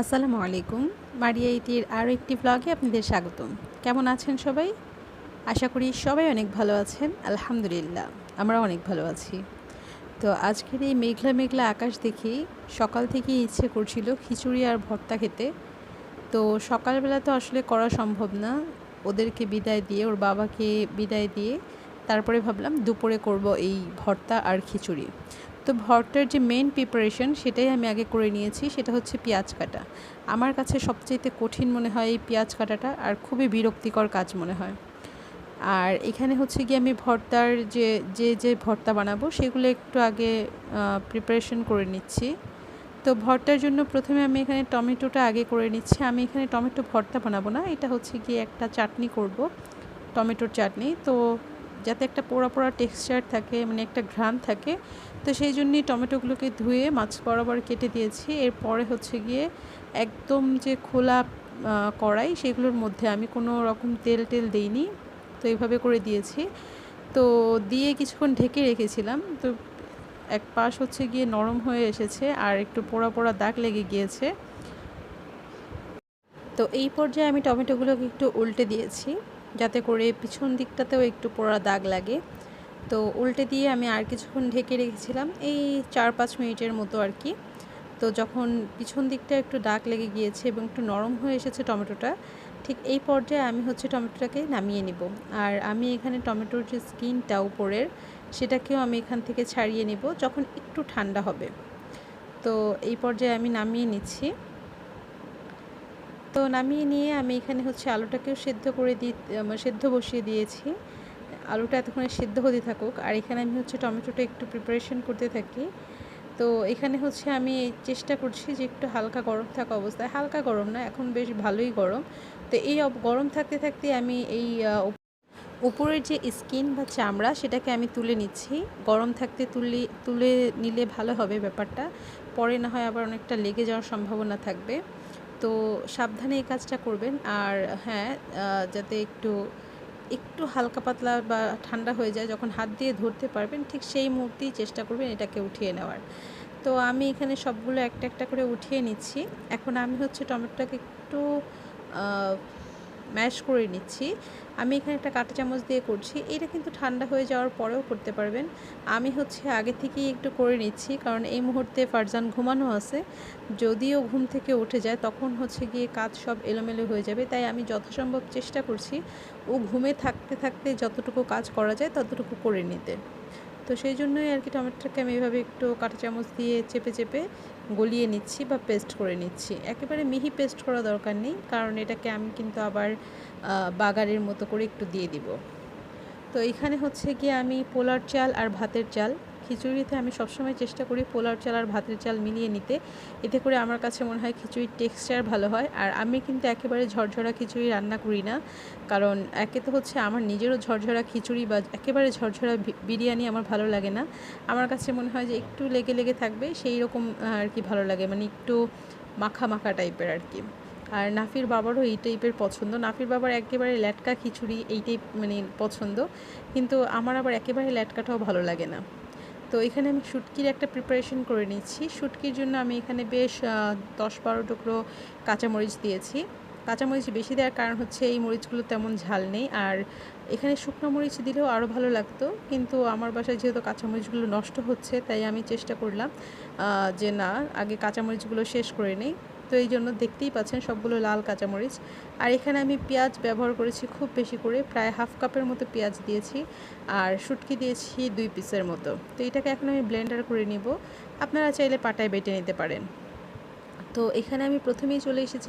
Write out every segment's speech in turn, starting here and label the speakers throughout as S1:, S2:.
S1: আসসালামু আলাইকুম। মারিয়া ইতির আরও একটি ব্লগে আপনাদের স্বাগতম। কেমন আছেন সবাই? আশা করি সবাই অনেক ভালো আছেন। আলহামদুলিল্লাহ আমরা অনেক ভালো আছি। তো আজকের এই মেঘলা মেঘলা আকাশ দেখি সকাল থেকেই ইচ্ছে করছিল খিচুড়ি আর ভর্তা খেতে। তো সকালবেলা তো আসলে করা সম্ভব না। ওদেরকে বিদায় দিয়ে, ওর বাবাকে বিদায় দিয়ে তারপরে ভাবলাম দুপুরে করব এই ভর্তা আর খিচুড়ি। তো ভর্তার যে মেন প্রিপারেশন সেটাই আমি আগে করে নিয়েছি, সেটা হচ্ছে পেঁয়াজ কাটা। আমার কাছে সবচেয়ে কঠিন মনে হয় এই পেঁয়াজ কাটাটা আর খুবই বিরক্তিকর কাজ মনে হয়। আর এখানে হচ্ছে গিয়ে আমি ভর্তার যে যে যে ভর্তা বানাবো সেগুলো একটু আগে প্রিপারেশন করে নিচ্ছি। তো ভর্তার জন্য প্রথমে আমি এখানে টমেটোটা আগে করে নিচ্ছি। আমি এখানে টমেটো ভর্তা বানাবো না, এটা হচ্ছে গিয়ে একটা চাটনি করব, টমেটোর চাটনি। তো যাতে একটা পোড়া পোড়া টেক্সচার থাকে মানে একটা ঘ্রাণ থাকে। তো সেই জন্যই টমেটোগুলোকে ধুয়ে মাছ বরাবর কেটে দিয়েছি। এরপরে হচ্ছে গিয়ে একদম যে খোলা কড়াই সেগুলোর মধ্যে আমি কোনো রকম তেল টেল দিইনি। তো এইভাবে করে দিয়েছি। তো দিয়ে কিছুক্ষণ ঢেকে রেখেছিলাম। তো এক পাশ হচ্ছে গিয়ে নরম হয়ে এসেছে আর একটু পোড়া পোড়া দাগ লেগে গিয়েছে। তো এই পর্যায়ে আমি টমেটোগুলোকে একটু উল্টে দিয়েছি। যাতে করে পিছন দিকটাতেও একটু পোড়া দাগ লাগে। তো উল্টে দিয়ে আমি আর কিছুক্ষণ ঢেকে রেখেছিলাম, এই চার পাঁচ মিনিটের মতো আর কি। তো যখন পিছন দিকটা একটু দাগ লেগে গিয়েছে এবং একটু নরম হয়ে এসেছে টমেটোটা, ঠিক এই পর্যায়ে আমি হচ্ছে টমেটোটাকে নামিয়ে নিব। আর আমি এখানে টমেটোর যে স্কিনটা উপরের, সেটাকেও আমি এখান থেকে ছাড়িয়ে নেব যখন একটু ঠান্ডা হবে। তো এই পর্যায়ে আমি নামিয়ে নিচ্ছি। তো নামিয়ে নিয়ে আমি এখানে হচ্ছে আলুটাকেও সেদ্ধ করে দিয়ে সেদ্ধ বসিয়ে দিয়েছি। আলুটা এতক্ষণে সেদ্ধ হতে থাকুক। আর এখানে আমি হচ্ছে টমেটোটা একটু প্রিপারেশন করতে থাকি। তো এখানে হচ্ছে আমি চেষ্টা করছি যে একটু হালকা গরম থাকা অবস্থায়। হালকা গরম না, এখন বেশ ভালোই গরম। তো এই গরম থাকতে থাকতে আমি এই উপরের যে স্কিন বা চামড়া, সেটাকে আমি তুলে নিচ্ছি। গরম থাকতে তুলে তুলে নিলে ভালো হবে ব্যাপারটা। পরে না হয় আবার অনেকটা লেগে যাওয়ার সম্ভাবনা থাকবে। তো সাবধানে এই কাজটা করবেন। আর হ্যাঁ যাতে একটু একটু হালকা পাতলা বা ঠান্ডা হয়ে যায়, যখন হাত দিয়ে ধরতে পারবেন, ঠিক সেই মুহূর্তেই চেষ্টা করবেন এটাকে উঠিয়ে নেওয়ার। তো আমি এখানে সবগুলো একটা একটা করে উঠিয়ে নিচ্ছি। এখন আমি হচ্ছে টমেটোটাকে একটু ম্যাশ করে নিচ্ছি। আমি এখানে একটা কাঁটা চামচ দিয়ে করছি। এটা কিন্তু ঠান্ডা হয়ে যাওয়ার পরেও করতে পারবেন। আমি হচ্ছে আগে থেকেই একটু করে নিচ্ছি, কারণ এই মুহূর্তে ফারজান ঘুমানো আছে। যদিও ঘুম থেকে উঠে যায়, তখন হচ্ছে গিয়ে কাজ সব এলোমেলো হয়ে যাবে। তাই আমি যথাসম্ভব চেষ্টা করছি ও ঘুমে থাকতে থাকতে যতটুকু কাজ করা যায়, ততটুকু করে নিতে। তো সেই জন্যই আর কি টমেটোটাকে আমি এভাবে একটু কাঁটা চামচ দিয়ে চেপে চেপে গলিয়ে নিচ্ছি বা পেস্ট করে নিচ্ছি। একেবারে মিহি পেস্ট করা দরকার নেই, কারণ এটাকে আমি কিন্তু আবার বাগারের মতো করে একটু দিয়ে দিব। তো এখানে হচ্ছে গিয়ে আমি পোলার চাল আর ভাতের চাল খিচুড়িতে আমি সবসময় চেষ্টা করি পোলাও চাল আর ভাতের চাল মিলিয়ে নিতে। এতে করে আমার কাছে মনে হয় খিচুড়ির টেক্সচার ভালো হয়। আর আমি কিন্তু একেবারে ঝরঝরা খিচুড়ি রান্না করি না। কারণ একে তো হচ্ছে আমার নিজেরও ঝরঝরা খিচুড়ি বা একেবারে ঝরঝরা বিরিয়ানি আমার ভালো লাগে না। আমার কাছে মনে হয় যে একটু লেগে লেগে থাকবে, সেই রকম আর কি ভালো লাগে। মানে একটু মাখা মাখা টাইপের আর কি। আর নাফির বাবারও এই টাইপের পছন্দ। নাফির বাবার একেবারে ল্যাটকা খিচুড়ি এই টাইপ মানে পছন্দ। কিন্তু আমার আবার একেবারে ল্যাটকাটাও ভালো লাগে না। তো এখানে আমি শুটকির একটা প্রিপারেশন করে নিচ্ছি। শুটকির জন্য আমি এখানে বেশ দশ বারো টুকরো কাঁচামরিচ দিয়েছি। কাঁচামরিচ বেশি দেওয়ার কারণ হচ্ছে এই মরিচগুলো তেমন ঝাল নেই। আর এখানে শুকনো মরিচ দিলেও আরও ভালো লাগতো। কিন্তু আমার বাসায় যেহেতু কাঁচামরিচগুলো নষ্ট হচ্ছে, তাই আমি চেষ্টা করলাম যে না, আগে কাঁচামরিচগুলো শেষ করে নেই। তো এই জন্য দেখতেই পাচ্ছেন সবগুলো লাল কাঁচামরিচ। আর এখানে আমি পেঁয়াজ ব্যবহার করেছি খুব বেশি করে, প্রায় হাফ কাপের মতো পেঁয়াজ দিয়েছি আর শুটকি দিয়েছি দুই পিসের মতো। তো এটাকে এখন আমি ব্লেন্ডার করে নিব। আপনারা চাইলে পাটায় বেটে নিতে পারেন। তো এখানে আমি প্রথমেই চলে এসেছি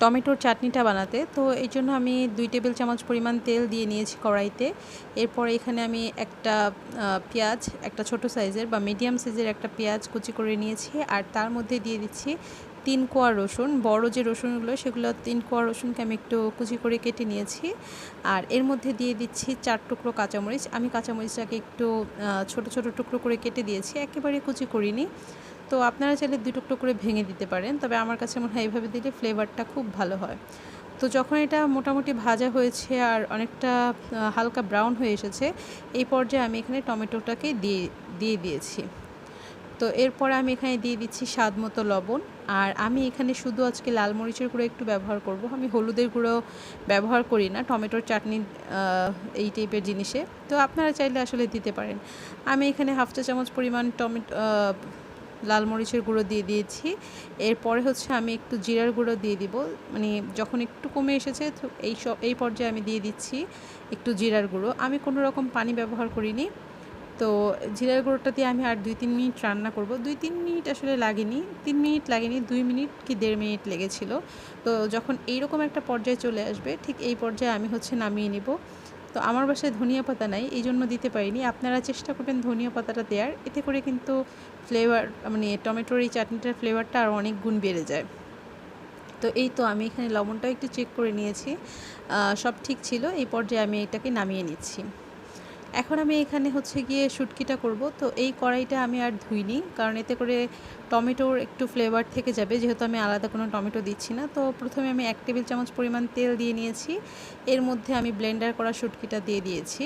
S1: টমেটোর চাটনিটা বানাতে। তো এই জন্য আমি দুই টেবিল চামচ পরিমাণ তেল দিয়ে নিয়েছি কড়াইতে। এরপর এখানে আমি একটা পেঁয়াজ, একটা ছোট সাইজের বা মিডিয়াম সাইজের একটা পেঁয়াজ কুচি করে নিয়েছি। আর তার মধ্যে দিয়ে দিচ্ছি তিন কোয়া রসুন, বড় যে রসুনগুলো সেগুলো তিন কোয়া রসুনকে আমি একটু কুচি করে কেটে নিয়েছি। আর এর মধ্যে দিয়ে দিচ্ছি চার টুকরো কাঁচামরিচ। আমি কাঁচামরিচটাকে একটু ছোট ছোট টুকরো করে কেটে দিয়েছি, একেবারে কুচি করিনি। তো আপনারা চাইলে দুই টুকরো করে ভেঙে দিতে পারেন, তবে আমার কাছে মনে হয় এইভাবে দিলে ফ্লেভারটা খুব ভালো হয়। তো যখন এটা মোটামুটি ভাজা হয়েছে আর অনেকটা হালকা ব্রাউন হয়ে এসেছে, এই পর্যায়ে আমি এখানে টমেটোটাকে দিয়ে দিয়ে দিয়েছি। তো এরপরে আমি এখানে দিয়ে দিচ্ছি স্বাদ মতো লবণ। আর আমি এখানে শুধু আজকে লাল মরিচের গুঁড়ো একটু ব্যবহার করব। আমি হলুদের গুঁড়ো ব্যবহার করি না, টমেটোর চাটনি এই টাইপের জিনিসে। তো আপনারা চাইলে আসলে দিতে পারেন। আমি এখানে হাফ চা চামচ পরিমাণ টমেটো লাল মরিচের গুঁড়ো দিয়ে দিয়েছি। এরপরে হচ্ছে আমি একটু জিরার গুঁড়ো দিয়ে দিব। মানে যখন একটু কমে এসেছে এই সব এই পর্যায়ে আমি দিয়ে দিচ্ছি একটু জিরার গুঁড়ো। আমি কোনো রকম পানি ব্যবহার করিনি। তো জিরার গুঁড়োটা দিয়ে আমি আর দুই তিন মিনিট রান্না করব। দুই তিন মিনিট আসলে লাগেনি, তিন মিনিট লাগেনি, দুই মিনিট কি দেড় মিনিট লেগেছিল। তো যখন এইরকম একটা পর্যায়ে চলে আসবে, ঠিক এই পর্যায়ে আমি হচ্ছে নামিয়ে নিব। তো আমার বাসায় ধনিয়া পাতা নাই এই জন্য দিতে পারিনি। আপনারা চেষ্টা করবেন ধনিয়া পাতাটা দেওয়ার এতে করে কিন্তু ফ্লেভার মানে টমেটোর এই চাটনিটার ফ্লেভারটা আর অনেক গুণ বেড়ে যায়। তো এই তো আমি এখানে লবণটাও একটু চেক করে নিয়েছি সব ঠিক ছিল, এই পর্যায়ে আমি এটাকে নামিয়ে নিচ্ছি। এখন আমি এখানে হচ্ছে গিয়ে শুটকিটা করব। তো এই কড়াইটা আমি আর ধুইনি, কারণ এতে করে টমেটোর একটু ফ্লেভার থেকে যাবে। যেহেতু আমি আলাদা কোনো টমেটো দিচ্ছি না, তো প্রথমে আমি এক টেবিল চামচ পরিমাণ তেল দিয়ে নিয়েছি। এর মধ্যে আমি ব্লেন্ডার করা শুটকিটা দিয়ে দিয়েছি।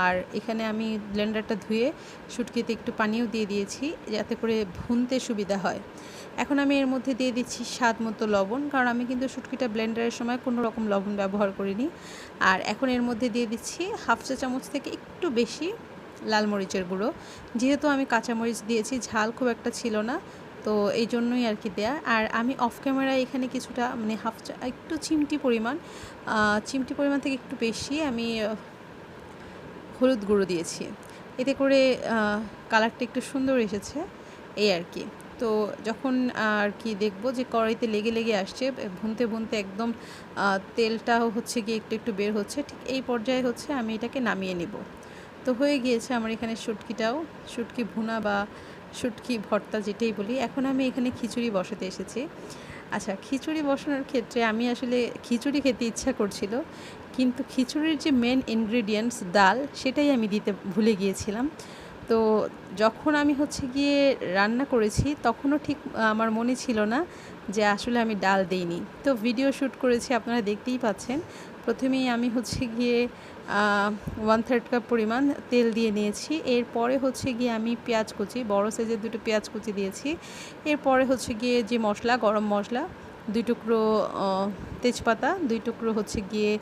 S1: আর এখানে আমি ব্লেন্ডারটা ধুয়ে শুটকিতে একটু পানিও দিয়ে দিয়েছি যাতে করে ভুনতে সুবিধা হয়। এখন আমি এর মধ্যে দিয়ে দিচ্ছি স্বাদ মতো লবণ, কারণ আমি কিন্তু শুটকিটা ব্লেন্ডারের সময় কোনো রকম লবণ ব্যবহার করিনি। আর এখন এর মধ্যে দিয়ে দিচ্ছি হাফ চা চামচ থেকে একটু বেশি লাল মরিচের গুঁড়ো। যেহেতু আমি কাঁচামরিচ দিয়েছি, ঝাল খুব একটা ছিল না, তো এই জন্যই আর কি দেয়া। আর আমি অফ ক্যামেরায় এখানে কিছুটা মানে হাফ চা, একটু চিমটি পরিমাণ চিমটি পরিমাণ থেকে একটু বেশি আমি হলুদ গুঁড়ো দিয়েছি। এতে করে কালারটা একটু সুন্দর এসেছে, এই আর কি। তো যখন আর কি দেখব যে কড়াইতে লেগে লেগে আসছে ভুনতে ভুনতে একদম তেলটাও হচ্ছে গিয়ে একটু একটু বের হচ্ছে, ঠিক এই পর্যায়ে হচ্ছে আমি এটাকে নামিয়ে নেব। তো হয়ে গিয়েছে আমার এখানে শুটকিটাও, শুটকি ভুনা বা শুটকি ভর্তা যেটাই বলি। এখন আমি এখানে খিচুড়ি বসাতে এসেছি। আচ্ছা খিচুড়ি বসানোর ক্ষেত্রে আমি আসলে খিচুড়ি খেতে ইচ্ছা করছিল, কিন্তু খিচুড়ির যে মেন ইনগ্রিডিয়েন্টস ডাল, সেটাই আমি দিতে ভুলে গিয়েছিলাম। তো যখন আমি হচ্ছে গিয়ে রান্না করেছি, তখনও ঠিক আমার মনে ছিল না যে আসলে আমি ডাল দিইনি। তো ভিডিও শ্যুট করেছি, আপনারা দেখতেই পাচ্ছেন। প্রথমেই আমি হচ্ছে গিয়ে ওয়ান থার্ড কাপ পরিমাণ তেল দিয়ে নিয়েছি। এরপরে হচ্ছে গিয়ে আমি পেঁয়াজ কুচি, বড় সাইজের দুটো পেঁয়াজ কুচি দিয়েছি। এরপরে হচ্ছে গিয়ে যে মশলা, গরম মশলা, দুই টুকরো তেজপাতা, দুই টুকরো হচ্ছে গিয়ে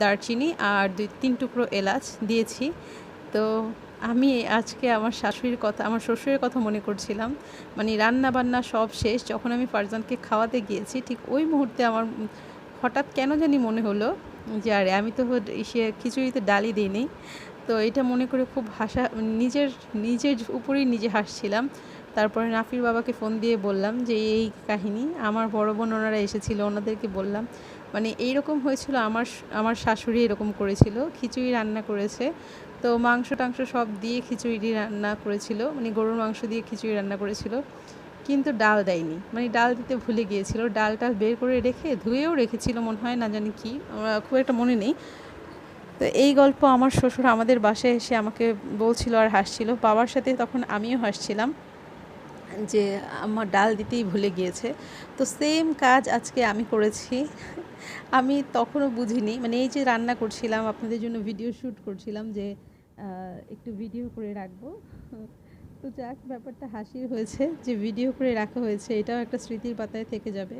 S1: দারচিনি আর দুই, তিন টুকরো এলাচ দিয়েছি। তো আমি আজকে আমার শাশুড়ির কথা, আমার শ্বশুরের কথা মনে করছিলাম। মানে রান্না বান্না সব শেষ, যখন আমি ফারজানকে খাওয়াতে গিয়েছি, ঠিক ওই মুহূর্তে আমার হঠাৎ কেন জানি মনে হলো যে, আরে আমি তো সে খিচুড়িতে ডালি দিইনি। তো এটা মনে করে খুব হাসা, নিজের নিজের উপরেই নিজে হাসছিলাম। তারপরে নাফির বাবাকে ফোন দিয়ে বললাম যে, এই কাহিনী আমার বড় বোন, ওনারা এসেছিল, ওনাদেরকে বললাম। মানে এইরকম হয়েছিল, আমার আমার শাশুড়ি এরকম করেছিল, খিচুড়ি রান্না করেছে। তো মাংস টাংস সব দিয়ে খিচুড়ি রান্না করেছিল মানে গরুর মাংস দিয়ে খিচুড়ি রান্না করেছিল। কিন্তু ডাল দেয়নি মানে ডাল দিতে ভুলে গিয়েছিল। ডাল টাল বের করে রেখে, ধুয়েও রেখেছিল মনে হয়, না জানি কি খুব একটা মনে নেই। তো এই গল্প আমার শ্বশুর আমাদের বাসায় এসে আমাকে বলছিল আর হাসছিল। বাবার সাথে তখন আমিও হাসছিলাম যে আমার ডাল দিতেই ভুলে গিয়েছে। তো সেম কাজ আজকে আমি করেছি। আমি তখনও বুঝিনি মানে এই যে রান্না করছিলাম, আপনাদের জন্য ভিডিও শ্যুট করছিলাম যে একটু ভিডিও করে রাখব। তো যাক, ব্যাপারটা হাসির হয়েছে যে ভিডিও করে রাখা হয়েছে, এটাও একটা স্মৃতির পাতায় থেকে যাবে।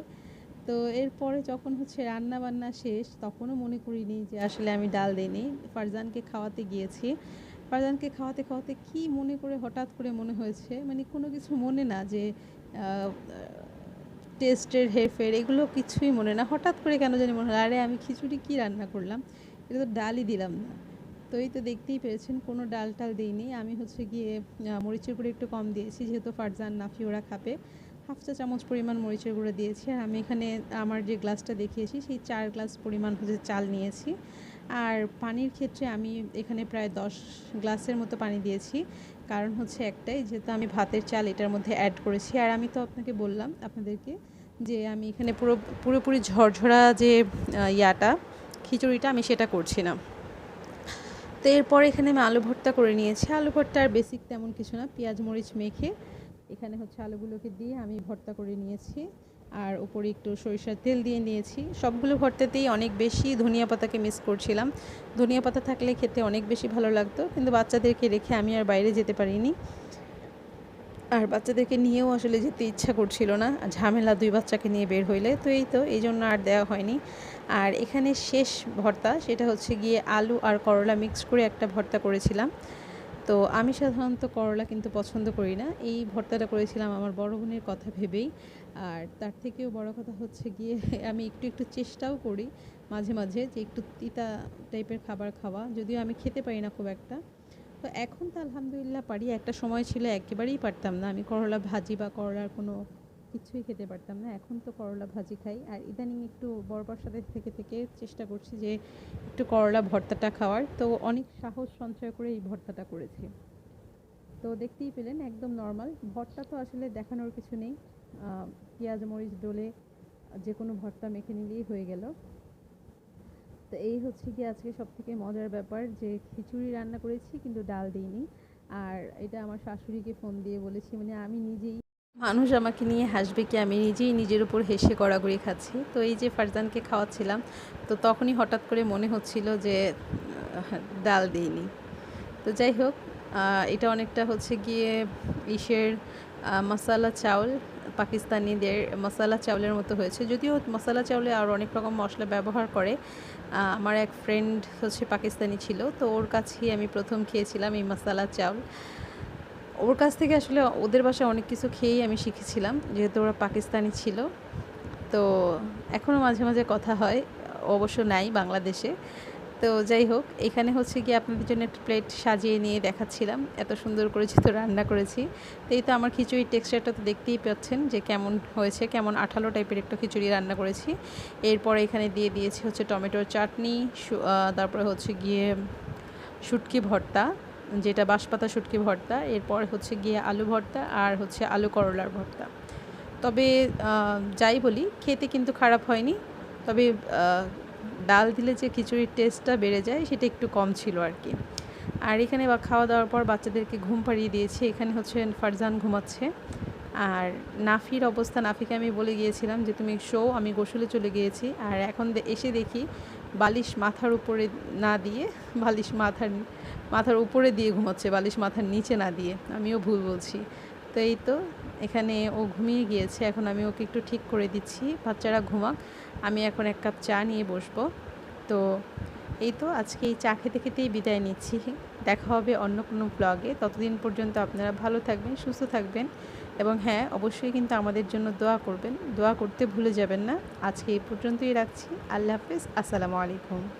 S1: তো এরপরে যখন হচ্ছে রান্না বান্না শেষ, তখনও মনে করিনি যে আসলে আমি ডাল দিইনি। ফারজানকে খাওয়াতে গিয়েছি। ফারজানকে খাওয়াতে খাওয়াতে কি মনে করে, হঠাৎ করে মনে হয়েছে মানে কোনো কিছু মনে না যে টেস্টের হেরফের, এগুলো কিছুই মনে না। হঠাৎ করে কেন জানি মনে হলো, আরে আমি খিচুড়ি কী রান্না করলাম? এটা তো ডালই দিলাম না। তো এই তো দেখতেই পেরেছেন, কোনো ডাল টাল দিইনি। আমি হচ্ছে গিয়ে মরিচের গুঁড়ো একটু কম দিয়েছি, যেহেতু ফারজান নাফি ওরা খাবে। হাফ চা চামচ পরিমাণ মরিচের গুঁড়ো দিয়েছি। আর আমি এখানে আমার যে গ্লাসটা দেখিয়েছি, সেই চার গ্লাস পরিমাণ হচ্ছে চাল নিয়েছি। আর পানির ক্ষেত্রে আমি এখানে প্রায় দশ গ্লাসের মতো পানি দিয়েছি। কারণ হচ্ছে একটাই, যেহেতু আমি ভাতের চাল এটার মধ্যে অ্যাড করেছি। আর আমি তো আপনাকে বললাম আপনাদেরকে যে আমি এখানে পুরো, পুরোপুরি ঝরঝরা যে ইয়াটা, খিচুড়িটা আমি সেটা করছি না। তো এরপর এখানে আমি আলু ভর্তা করে নিয়েছি। আলু ভর্তা আর বেসিক তেমন কিছু না, পেঁয়াজ, মরিচ মেখে এখানে হচ্ছে আলুগুলোকে দিয়ে আমি ভর্তা করে নিয়েছি। আর উপরে একটু সরিষার তেল দিয়ে নিয়েছি। সবগুলো ভর্তাতেই অনেক বেশি ধনিয়া পাতাকে মিস করছিলাম। ধনিয়া পাতা থাকলে খেতে অনেক বেশি ভালো লাগতো, কিন্তু বাচ্চাদেরকে রেখে আমি আর বাইরে যেতে পারিনি। আর বাচ্চাদেরকে নিয়েও আসলে যেতে ইচ্ছা করছিল না ঝামেলা দুই বাচ্চাকে নিয়ে বের হইলে, তো এই তো, এই জন্য আর দেওয়া হয়নি। আর এখানে শেষ ভর্তা সেটা হচ্ছে গিয়ে আলু আর করলা মিক্স করে একটা ভর্তা করেছিলাম। তো আমি সাধারণত করলা কিন্তু পছন্দ করি না। এই ভর্তাটা করেছিলাম আমার বড় বোনের কথা ভেবেই। আর তার থেকেও বড় কথা হচ্ছে গিয়ে আমি একটু একটু চেষ্টাও করি মাঝে মাঝে যে একটু তিতা টাইপের খাবার খাওয়া। যদিও আমি খেতে পারি না খুব একটা। তো এখন তো আলহামদুলিল্লাহ পারি। একটা সময় ছিল একেবারেই পারতাম না। আমি করলা ভাজি বা করলার কোনো কিছুই খেতে পারতাম না। এখন তো করলা ভাজি খাই। আর ইদানিং একটু বরবার সাথে থেকে থেকে চেষ্টা করছি যে একটু করলা ভর্তাটা খাওয়ার। তো অনেক সাহস সঞ্চয় করে এই ভর্তাটা করেছি। তো দেখতেই পেলেন, একদম নর্মাল ভর্তা তো আসলে দেখানোর কিছু নেই। পেঁয়াজ, মরিচ, ডলে, যে কোনো ভর্তা মেখে নিলেই হয়ে গেল। তো এই হচ্ছে কি আজকে সব থেকে মজার ব্যাপার যে খিচুড়ি রান্না করেছি কিন্তু ডাল দিইনি। আর এটা আমার শাশুড়িকে ফোন দিয়ে বলেছি মানে আমি নিজেই মানুষ আমাকে নিয়ে হাসবে কি? আমি নিজেই নিজের উপর হেসে কড়াগড়ি খাচ্ছি। তো এই যে ফারজানকে খাওয়াচ্ছিলাম, তো তখনই হঠাৎ করে মনে হচ্ছিল যে ডাল দিইনি। তো যাই হোক এটা অনেকটা হচ্ছে গিয়ে ইসের মশালা চাউল, পাকিস্তানিদের মশালা চাউলের মতো হয়েছে। যদিও মশালা চাউলে আর অনেক রকম মশলা ব্যবহার করে আমার এক ফ্রেন্ড হচ্ছে পাকিস্তানি ছিল, তো ওর কাছেই আমি প্রথম খেয়েছিলাম এই মশালা চাউল। ওর কাছ থেকে আসলে ওদের বাসায় অনেক কিছু খেয়েই আমি শিখেছিলাম, যেহেতু ওরা পাকিস্তানি ছিল। তো এখনও মাঝে মাঝে কথা হয়, অবশ্য নাই বাংলাদেশে। তো যাই হোক, এখানে হচ্ছে গিয়ে আপনাদের জন্য একটা প্লেট সাজিয়ে নিয়ে দেখাচ্ছিলাম, এত সুন্দর করে যেহেতু রান্না করেছি। তো এই তো আমার খিচুড়ির টেক্সচারটা তো দেখতেই পাচ্ছেন যে কেমন হয়েছে, কেমন আঠালো টাইপের একটা খিচুড়ি রান্না করেছি। এরপরে এখানে দিয়ে দিয়েছি হচ্ছে টমেটোর চাটনি তারপরে হচ্ছে গিয়ে শুটকি ভর্তা। যেটা বাঁশপাতা, শুটকি ভর্তা, এরপর হচ্ছে গিয়ে আলু ভর্তা আর হচ্ছে আলু করলার ভর্তা। তবে যাই বলি, খেতে কিন্তু খারাপ হয়নি, তবে ডাল দিলে যে খিচুড়ির টেস্টটা বেড়ে যায়, সেটা একটু কম ছিল আর কি। আর এখানে বা, খাওয়া দাওয়ার পর বাচ্চাদেরকে ঘুম পাড়িয়ে দিয়েছি, এখানে হচ্ছে ফারজান ঘুমাচ্ছে। আর নাফির অবস্থা, নাফিকে আমি বলে গিয়েছিলাম যে, তুমি শো, আমি গোসলে চলে গিয়েছি। আর এখন এসে দেখি বালিশ মাথার উপরে না দিয়ে বালিশ মাথার মাথার উপরে দিয়ে ঘুমাচ্ছে, বালিশ মাথার নিচে না দিয়ে। আমিও ভুল বলছি। তো এই তো, এখানে ও ঘুমিয়ে গিয়েছে। এখন আমি ওকে একটু ঠিক করে দিচ্ছি। বাচ্চারা ঘুমাক। আমি এখন এক কাপ চা নিয়ে বসবো। তো এই তো, আজকে এই চা খেতে খেতেই বিদায় নিচ্ছি। দেখা হবে অন্য কোনো ব্লগে ততদিন পর্যন্ত আপনারা ভালো থাকবেন, সুস্থ থাকবেন। এবং হ্যাঁ অবশ্যই কিন্তু আমাদের জন্য দোয়া করবেন। দোয়া করতে ভুলে যাবেন না। আজকে এই পর্যন্তই রাখছি। আল্লাহ হাফিজ। আসসালামু আলাইকুম।